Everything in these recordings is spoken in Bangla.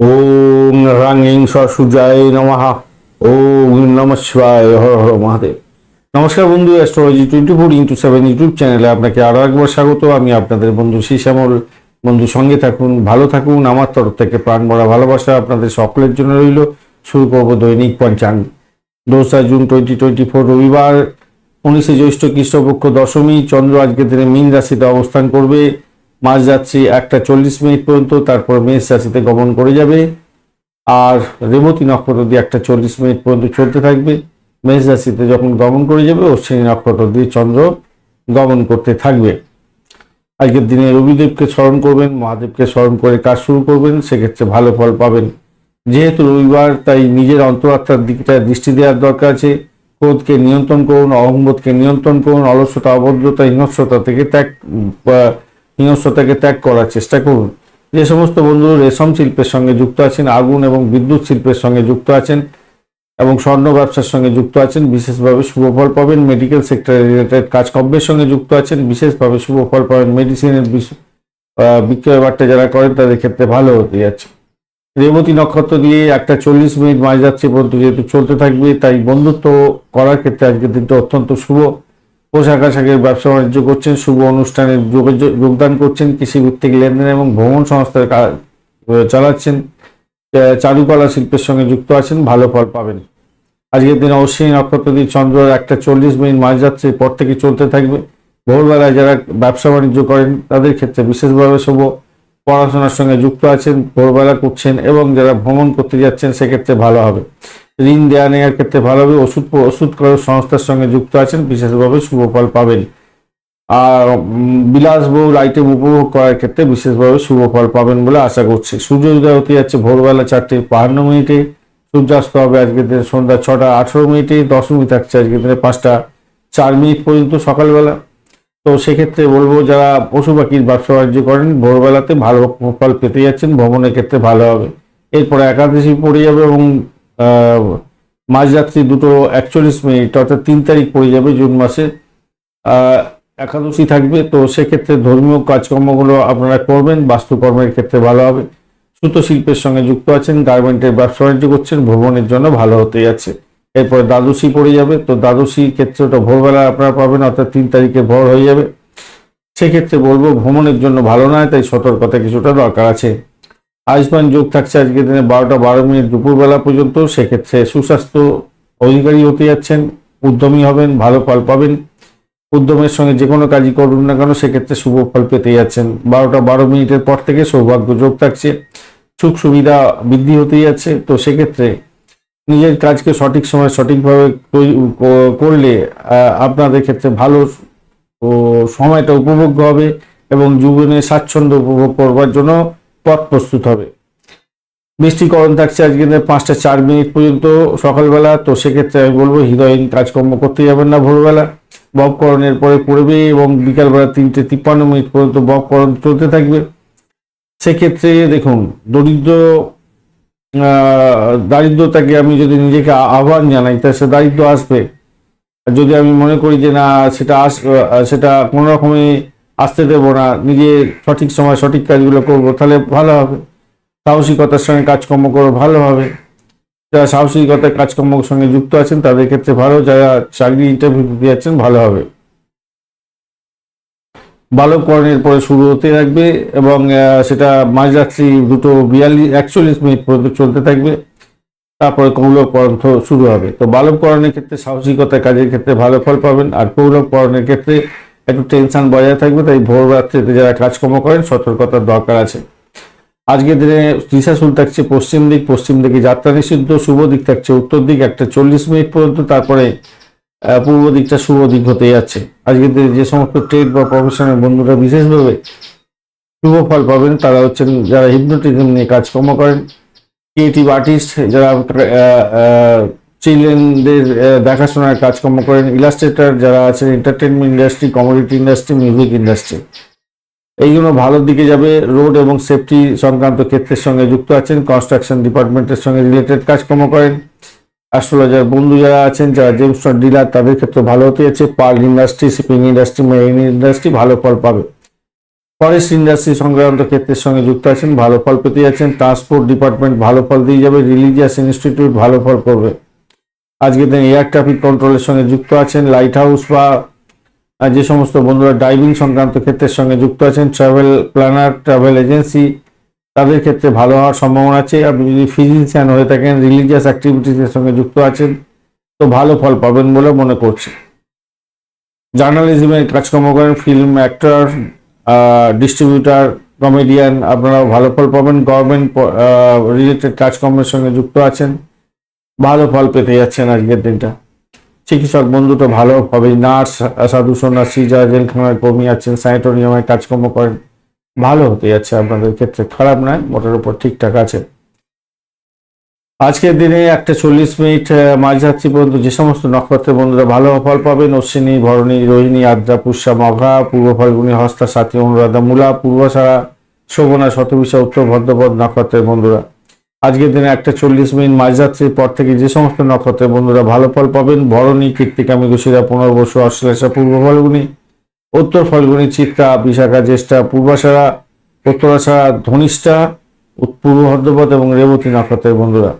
ওম রাঙিং সূর্যায় নমঃ। ওম নম শিবায়, হর হর মহাদেব। নমস্কার বন্ধু astrology twenty four into seven YouTube চ্যানেলে আপনাকে আরও একবার স্বাগত। আমি আপনাদের বন্ধু শ্যামল বন্ধু, সঙ্গে থাকুন, ভালো থাকুন। আমার তরফ থেকে প্রাণ ভরা ভালোবাসা আপনাদের সকলের জন্য রইল। শুরু করব দৈনিক পঞ্চাঙ্গ। দোসরা জুন টোয়েন্টি টোয়েন্টি ফোর রবিবার, উনিশে জ্যৈষ্ঠ কৃষ্ণপক্ষ দশমী। চন্দ্র আজকের দিনে মীন রাশিতে অবস্থান করবে। মাঝ যাত্রী একটা চল্লিশ মিনিট পর্যন্ত, তারপর মেষ রাশিতে গমন করে যাবে। আর রেবতী নক্ষত্র দিয়ে একটা চল্লিশ মিনিট পর্যন্ত চলতে থাকবে। মেষ রাশিতে যখন গমন করে যাবে, অশ্বিনী নক্ষত্র দিয়ে চন্দ্র গমন করতে থাকবে। আজকের দিনে রবিদেবকে স্মরণ করবেন, মহাদেবকে স্মরণ করে কাজ শুরু করবেন, সেক্ষেত্রে ভালো ফল পাবেন। যেহেতু রবিবার, তাই নিজের অন্তরাত্মার দিকটা দৃষ্টি দেওয়ার দরকার আছে। ক্রোধকে নিয়ন্ত্রণ করুন, অহংবোধকে নিয়ন্ত্রণ করুন, অলসতা, অভদ্রতা, হিংস্রতা থেকে ত্যাগ হিংস্রতাকে ত্যাগ করার চেষ্টা করুন। যে সমস্ত বন্ধু রেশম শিল্পের সঙ্গে যুক্ত আছেন, আগুন এবং বিদ্যুৎ শিল্পের সঙ্গে যুক্ত আছেন এবং স্বর্ণ ব্যবসার সঙ্গে যুক্ত আছেন, বিশেষভাবে শুভ ফল পাবেন মেডিকেল সেক্টর রিলেটেড কাজকর্মের সঙ্গে যুক্ত আছেন, বিশেষভাবে শুভ ফল পাবেন মেডিসিনের বিক্রয় বাট্টা যারা করেন তাদের ক্ষেত্রে ভালো হতে যাচ্ছে। রেবতী নক্ষত্র দিয়ে একটা চল্লিশ মিনিট মাঝ যাচ্ছে পর্যন্ত যেহেতু চলতে থাকবে, তাই বন্ধুত্ব করার ক্ষেত্রে আজকের দিনটা অত্যন্ত শুভ। পোশাক আশাকের ব্যবসা বাণিজ্য করছেন, শুভ অনুষ্ঠানে যোগ- যোগদান করছেন, কৃষি ভিত্তিক লেনদেন এবং ভ্রমণ সংস্থার চালাচ্ছেন। চারুকলা শিল্পের সঙ্গে যুক্ত আছেন, ভালো ফল পাবেন। আজকের দিনে অশ্বিনী দিয়ে চন্দ্র একটা চল্লিশ মিনিট মাঝ যাচ্ছে পর থেকে চলতে থাকবে। ভোরবেলায় যারা ব্যবসা বাণিজ্য করেন, তাদের ক্ষেত্রে বিশেষভাবে শুভ পড়াশোনার সঙ্গে যুক্ত আছেন, ভোরবেলা করছেন এবং যারা ভ্রমণ করতে যাচ্ছেন, সেক্ষেত্রে ভালো হবে। ঋণ দেওয়া নেওয়ার ক্ষেত্রে ভালো হবে ওষুধ ওষুধ করার সংস্থার সঙ্গে যুক্ত আছেন, বিশেষভাবে শুভ ফল পাবেন। আর বিলাসবহুল আইটেম উপভোগ করার ক্ষেত্রে বিশেষভাবে শুভ ফল পাবেন বলে আশা করছি। সূর্য উদয় হতে যাচ্ছে ভোরবেলা চারটে বাহান্ন মিনিটে। সূর্যাস্ত হবে আজকের দিনে সন্ধ্যা ছটা আঠেরো মিনিটে। দশমী থাকছে আজকের দিনে পাঁচটা চার মিনিট পর্যন্ত সকালবেলা। তো সেক্ষেত্রে বলব, যারা পশু পাখির ব্যবসা বাণিজ্য করেন, ভোরবেলাতে ভালো ফল পেতে যাচ্ছেন, ভ্রমণের ক্ষেত্রে ভালো হবে। এরপরে একাদশী পড়ে যাবে এবং মাঝরাত্রি দুটো একচল্লিশ মিনিট, অর্থাৎ তিন তারিখ পড়ে যাবে জুন মাসে। একাদশী থাকবে, তো সেক্ষেত্রে ধর্মীয় কাজকর্মগুলো আপনারা করবেন, বাস্তুকর্মের ক্ষেত্রে ভালো হবে। সুতো শিল্পের সঙ্গে যুক্ত আছেন, গার্মেন্টের ব্যবসা বাণিজ্য করছেন, ভ্রমণের জন্য ভালো হতে যাচ্ছে। এরপর দ্বাদশী পড়ে যাবে, তো দ্বাদশী ওটা ভোরবেলা আপনারা পাবেন, অর্থাৎ তিন তারিখে ভোর হয়ে যাবে। সেক্ষেত্রে বলব, ভ্রমণের জন্য ভালো নয়, তাই সতর্কতা কিছুটা দরকার আছে। আয়ুষ্মান যোগ থাকছে আজকের দিনে বারোটা বারো মিনিট দুপুরবেলা পর্যন্ত, সেক্ষেত্রে সুস্বাস্থ্য অধিকারী হতে যাচ্ছেন, উদ্যমী হবেন, ভালো ফল পাবেন। উদ্যমের সঙ্গে যে কোনো কাজই করুন না কেন, সেক্ষেত্রে শুভ ফল পেতে যাচ্ছেন। বারোটা বারো মিনিটের পর থেকে সৌভাগ্য যোগ থাকছে, সুখ সুবিধা বৃদ্ধি হতে যাচ্ছে। তো সেক্ষেত্রে নিজের কাজকে সঠিক সময় সঠিকভাবে করলে আপনাদের ক্ষেত্রে ভালো সময়টা উপভোগ্য হবে এবং জীবনে স্বাচ্ছন্দ্য উপভোগ করবার জন্য পথ প্রস্তুত হবে। বৃষ্টিকরণ থাকছে আজকে পাঁচটা চার মিনিট পর্যন্ত সকালবেলা, তো সেক্ষেত্রে আমি বলব হৃদয়হীন কাজকর্ম করতে যাবেন না ভোরবেলা। বককরণের পরে পড়বে এবং বিকালবেলা তিনটে তিপ্পান্ন মিনিট পর্যন্ত বককরণ চলতে থাকবে। সেক্ষেত্রে দেখুন, দরিদ্র দারিদ্রতাকে আমি যদি নিজেকে আহ্বান জানাই, তা সে দারিদ্র আসবে। যদি আমি মনে করি যে না, সেটা আস সেটা কোনো রকমে আসতে দেবো না, নিজে সঠিক সময় সঠিক কাজগুলো করব, তাহলে ভালো হবে। সাহসিকতার সঙ্গে কাজকর্ম করো, ভালো হবে। যারা সাহসিকতার কাজকর্মের সঙ্গে যুক্ত আছেন, তাদের ক্ষেত্রে ভালো। যারা চাকরি ইন্টারভিউ দিতে যাচ্ছেন, ভালো হবে। বালককরণের পরে শুরু হতে থাকবে এবং সেটা মাঝরাত্রি দুটো বিয়াল্লিশ, একচল্লিশ মিনিট পর্যন্ত চলতে থাকবে। তারপরে কৌলভকরণ থ- শুরু হবে। তো বালককরণের ক্ষেত্রে সাহসিকতার কাজের ক্ষেত্রে ভালো ফল পাবেন, আর কৌলভকরণের ক্ষেত্রে একটু টেনশন বজায় থাকবে, তাই ভোর রাত্রিতে যারা কাজকর্ম করেন, সতর্কতার দরকার আছে। আজকের দিনে দিশাশুল থাকছে পশ্চিম দিক, পশ্চিম দিকে যাত্রা নিষিদ্ধ, শুভ দিক থাকছে উত্তর দিক, একটা চল্লিশ মিনিট পর্যন্ত, তারপরে পূর্ব দিকটা শুভ দিক হতে যাচ্ছে। আজকের দিনে যে সমস্ত ট্রেড বা প্রফেশনের বন্ধুরা বিশেষভাবে শুভ ফল পাবেন, তারা হচ্ছেন যারা হিপনোটিজম নিয়ে কাজকর্ম করেন ক্রিয়েটিভ আর্টিস্ট যারা চিলড্রেনদের দেখাশোনার কাজকর্ম করেন। ইলাস্ট্রেটার যারা আছেন entertainment industry commodity industry music industry এইগুলো ভালোর দিকে যাবে। রোড এবং সেফটি সংক্রান্ত ক্ষেত্রের সঙ্গে যুক্ত আছেন। কনস্ট্রাকশন ডিপার্টমেন্টের সঙ্গে রিলেটেড কাজকর্ম করেন। অ্যাস্ট্রোলজার বন্ধু যারা আছেন, যারা জেমস ডিলার তাদের ক্ষেত্রে ভালো হতে যাচ্ছে। Pearl industry shipping industry marine industry ভালো ফল পাবে। ফরেস্ট ইন্ডাস্ট্রি সংক্রান্ত ক্ষেত্রের সঙ্গে যুক্ত আছেন, ভালো ফল পেতে যাচ্ছেন। ট্রান্সপোর্ট ডিপার্টমেন্ট ভালো ফল দিয়ে যাবে। রিলিজিয়াস ইনস্টিটিউট ভালো ফল করবে। আজকের দিন এয়ার ট্রাফিক কন্ট্রোলের সঙ্গে যুক্ত আছেন লাইট হাউস বা যে সমস্ত বন্ধুরা ডাইভিং সংক্রান্ত ক্ষেত্রের সঙ্গে যুক্ত আছেন ট্রাভেল প্ল্যানার ট্রাভেল এজেন্সি তাদের ক্ষেত্রে ভালো হওয়ার সম্ভাবনা আছে। আপনি যদি ফিজিশিয়ান হয়ে থাকেন রিলিজিয়াস অ্যাক্টিভিটিসের সঙ্গে যুক্ত আছেন, তো ভালো ফল পাবেন বলে মনে করছি। জার্নালিজমের কাজকর্ম করেন ফিল্ম অ্যাক্টর ডিস্ট্রিবিউটার কমেডিয়ান আপনারা ভালো ফল পাবেন। গভর্নমেন্ট রিলেটেড কাজকর্মের সঙ্গে যুক্ত আছেন। ভালো ফল পেতে যাচ্ছেন আজকের দিনটা। চিকিৎসক বন্ধুটা ভালো হবে। নার্স, সাধু, সন্ন্যাসী যারা জেলখানায় কর্মী আছেন, স্যানিটোরিয়ামে কাজকর্ম করেন, ভালো হতে যাচ্ছে আপনাদের ক্ষেত্রে। খারাপ নয়, মোটের উপর ঠিকঠাক আছে। আজকের দিনে একটা চল্লিশ মিনিট মাঝরাত্রি পর্যন্ত যে সমস্ত নক্ষত্রের বন্ধুরা ভালো ফল পাবেন, অশ্বিনী, ভরণী, রোহিণী, আদ্রা, পুষ্যা, মঘা, পূর্ব ফাল্গুনী, হস্তা সাথী অনুরাধা, মূলা পূর্বসারা শোভনা, শতবিশা, উত্তর ভদ্রপদ নক্ষত্রের বন্ধুরা। আজকের দিনে একটা চল্লিশ মিনিট মাঝরাত্রির পর থেকে যে সমস্ত নক্ষত্রের বন্ধুরা ভালো ফল পাবেন ভরণী কীর্তিকা মৃগশিরা পুনর্বসু অশ্লেষা পূর্ব ফাল্গুনী, উত্তর ফাল্গুনী, চিত্রা, বিশাখা, জ্যেষ্ঠা, পূর্বাশারা উত্তরাশারা ধনিষ্ঠা পূর্ব ভদ্রপদ এবং রেবতী নক্ষত্রের বন্ধুরা।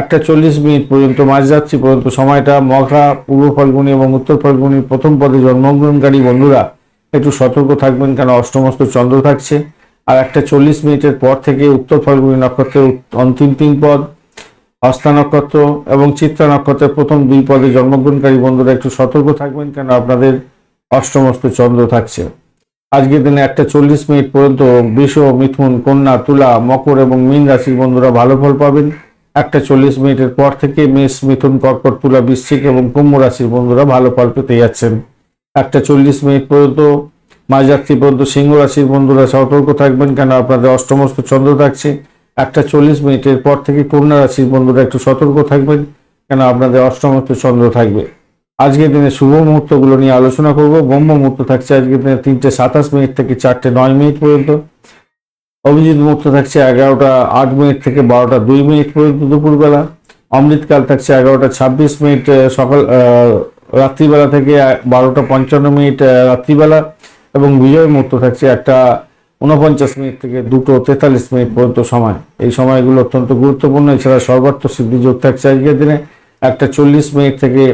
একটা চল্লিশ মিনিট পর্যন্ত মাঝরাত্রি পর্যন্ত সময়টা মঘা, পূর্ব ফাল্গুনী এবং উত্তর ফাল্গুনির প্রথম পদে জন্মগ্রহণকারী বন্ধুরা, একটু সতর্ক থাকবেন কেন? অষ্টমস্ত চন্দ্র থাকছে। আর একটা চল্লিশ মিনিটের পর থেকে উত্তর ফাল্গুনী নক্ষত্রের অন্তিম তিন পদ হস্তা নক্ষত্র এবং চিত্রা নক্ষত্রের প্রথম দুই পদে জন্মগ্রহণকারী বন্ধুরা একটু সতর্ক থাকবেন কেন আপনাদের অষ্টমস্ত চন্দ্র থাকছে। আজকের দিনে একটা চল্লিশ মিনিট পর্যন্ত বৃষ, মিথুন, কন্যা, তুলা, মকর এবং মীন রাশির বন্ধুরা ভালো ফল পাবেন। একটা চল্লিশ মিনিটের পর থেকে মেষ, মিথুন, কর্কট, তুলা, বৃশ্চিক এবং কুম্ভ রাশির বন্ধুরা ভালো ফল পেতে যাচ্ছেন। একটা চল্লিশ মিনিট পর্যন্ত মাঝরাত্রি পর্যন্ত সিংহ রাশির বন্ধুরা সতর্ক থাকবেন কেন? আপনাদের অষ্টমস্ত চন্দ্র থাকছে। একটা চল্লিশ মিনিটের পর থেকে কন্যা রাশির বন্ধুরা একটু সতর্ক থাকবেন কেন? আপনাদের অষ্টমস্ত চন্দ্র থাকবে। আজকের দিনে শুভ মুহূর্তগুলো নিয়ে আলোচনা করব। ব্রহ্ম মুহূর্ত থাকছে আজকের দিনে তিনটে সাতাশ মিনিট থেকে চারটে নয় মিনিট পর্যন্ত। অভিজিৎ মুহূর্ত থাকছে এগারোটা আট মিনিট থেকে বারোটা দুই মিনিট পর্যন্ত দুপুরবেলা। অমৃতকাল থাকছে এগারোটা ছাব্বিশ মিনিট সকাল রাত্রিবেলা থেকে বারোটা পঞ্চান্ন মিনিট রাত্রিবেলা। এবং বিজয় মুহূর্ত থাকছে একটা উনপঞ্চাশ মিনিট থেকে দুটো তেতাল্লিশ মিনিট পর্যন্ত সময়। এই সময়গুলো অত্যন্ত গুরুত্বপূর্ণ। এছাড়া সর্বার্থ সিদ্ধি যোগ থাকছে আজকের দিনে। একটা চল্লিশ মিনিট থেকে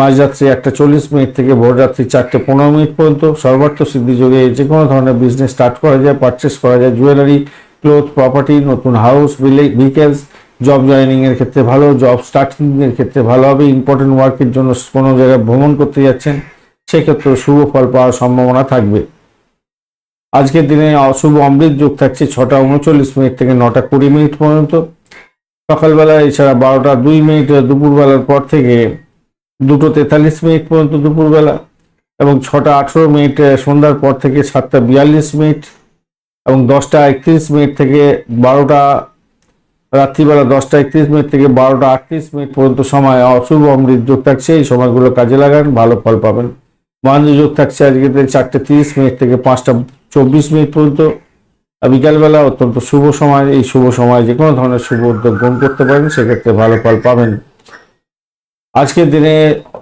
মাঝরাত্রি একটা চল্লিশ মিনিট থেকে ভোররাত্রি চারটে পনেরো মিনিট পর্যন্ত সর্বার্থ সিদ্ধি যোগে যে কোনো ধরনের বিজনেস স্টার্ট করা যায় পারচেস করা যায়। জুয়েলারি ক্লোথ প্রপার্টি নতুন হাউস ভেহিকেলস জব জয়েনিং এর ক্ষেত্রে ভালো জব স্টার্টিং এর ক্ষেত্রে ভালো হবে। ইম্পর্টেন্ট ওয়ার্কের জন্য কোনো জায়গায় ভ্রমণ করতে যাচ্ছেন। সেক্ষেত্রে শুভ ফল পাওয়ার সম্ভাবনা থাকবে। আজকের দিনে অশুভ অমৃত যোগ থাকছে ছটা উনচল্লিশ মিনিট থেকে নটা কুড়ি মিনিট পর্যন্ত। সকালবেলা, এছাড়া বারোটা দুই মিনিট দুপুরবেলার পর থেকে দুটো তেতাল্লিশ মিনিট পর্যন্ত দুপুরবেলা এবং ছটা আঠেরো মিনিট সন্ধ্যার পর থেকে সাতটা বিয়াল্লিশ মিনিট এবং দশটা একত্রিশ মিনিট থেকে বারোটা, রাত্রিবেলা দশটা একত্রিশ মিনিট থেকে বারোটা আটত্রিশ মিনিট পর্যন্ত সময় অশুভ অমৃত যোগ থাকছে। এই সময়গুলো কাজে লাগান, ভালো ফল পাবেন। মহেন্দ্র যোগ থাকছে আজকে চারটে তিরিশ মিনিট থেকে পাঁচটা চব্বিশ মিনিট পর্যন্ত। বিকালবেলা অত্যন্ত শুভ সময়, এই শুভ সময় যে কোনো ধরনের শুভ উদ্যোগ গ্রহণ করতে পারেন, সেক্ষেত্রে ভালো ফল পাবেন। আজকের দিনে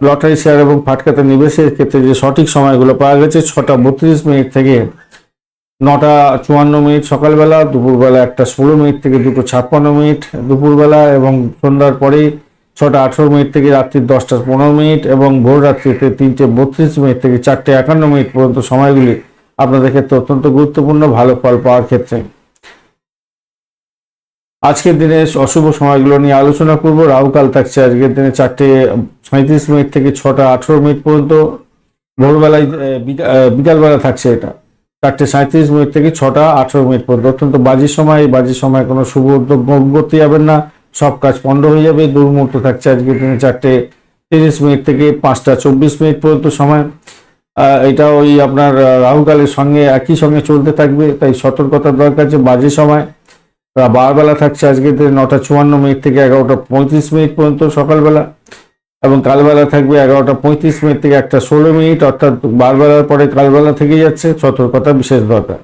লটারি শেয়ার এবং ফাটকাতে নিবেশের ক্ষেত্রে যে সঠিক সময়গুলো পাওয়া গেছে, ছটা বত্রিশ মিনিট থেকে নটা চুয়ান্ন মিনিট সকালবেলা, দুপুরবেলা একটা ষোলো মিনিট থেকে দুটো ছাপ্পান্ন মিনিট দুপুরবেলা এবং সন্ধ্যার পরেই ছটা আঠেরো মিনিট থেকে রাত্রির দশটা পনেরো মিনিট এবং ভোর রাত্রিতে তিনটে বত্রিশ মিনিট থেকে চারটে একান্ন মিনিট পর্যন্ত সময়গুলি আপনাদের ক্ষেত্রে অত্যন্ত গুরুত্বপূর্ণ, ভালো ফল পাওয়ার ক্ষেত্রে। আজকের দিনে অশুভ সময়গুলো নিয়ে আলোচনা করব। রাহুকাল থাকছে আজকের দিনে চারটে সাঁত্রিশ মিনিট থেকে ছটা আঠেরো মিনিট পর্যন্ত। ভোরবেলায় বিকালবেলা থাকছে এটা। চারটে সাঁত্রিশ মিনিট থেকে ছটা আঠেরো মিনিট পর্যন্ত। অত্যন্ত বাজি সময়, এই বাজি সময় কোনো শুভ উদ্যোগ করতে যাবেন না। সব কাজ পণ্ড হয়ে যাবে, দুর্মুহূর্ত থাকছে আজকের দিনে চারটে তিরিশ মিনিট থেকে পাঁচটা চব্বিশ মিনিট পর্যন্ত সময়। এটা ওই আপনার রাহুকালের সঙ্গে একই সঙ্গে চলতে থাকবে, তাই সতর্কতার দরকার যে বাজে সময়। বারবেলা থাকছে আজকে নটা চুয়ান্ন মিনিট থেকে এগারোটা পঁয়ত্রিশ মিনিট পর্যন্ত সকালবেলা। এবং কালবেলা থাকবে এগারোটা পঁয়ত্রিশ মিনিট থেকে একটা ষোলো মিনিট, অর্থাৎ বারবেলার পরে কালবেলা থেকে যাচ্ছে, সতর্কতা বিশেষ দরকার।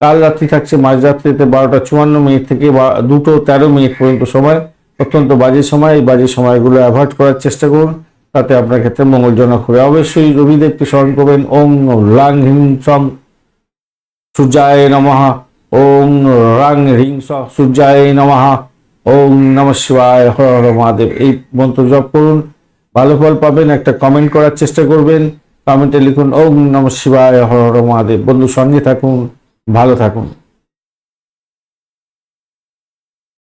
কাল রাত্রি থাকছে মাঝরাত্রিতে বারোটা চুয়ান্ন মিনিট থেকে বা দুটো তেরো মিনিট পর্যন্ত সময়, অত্যন্ত বাজে সময়। এই বাজে সময়গুলো অ্যাভয়েড করার চেষ্টা করুন, তাতে আপনার ক্ষেত্রে মঙ্গলজনক হবে। অবশ্যই রবিদেবকে স্মরণ করবেন। ওম লাং হিং সং সূর্যায় নমহা ওম রাং হ্রিং স সূর্যায় নমহা ওম নম শিবায়। হর হর মহাদেব। এই মন্ত্র জপ করুন। ভালো ফল পাবেন, একটা কমেন্ট করার চেষ্টা করবেন। কমেন্টে লিখুন, ওম নম শিবায় হর হর মহাদেব। বন্ধু, সঙ্গে থাকুন। ভালো থাকুন।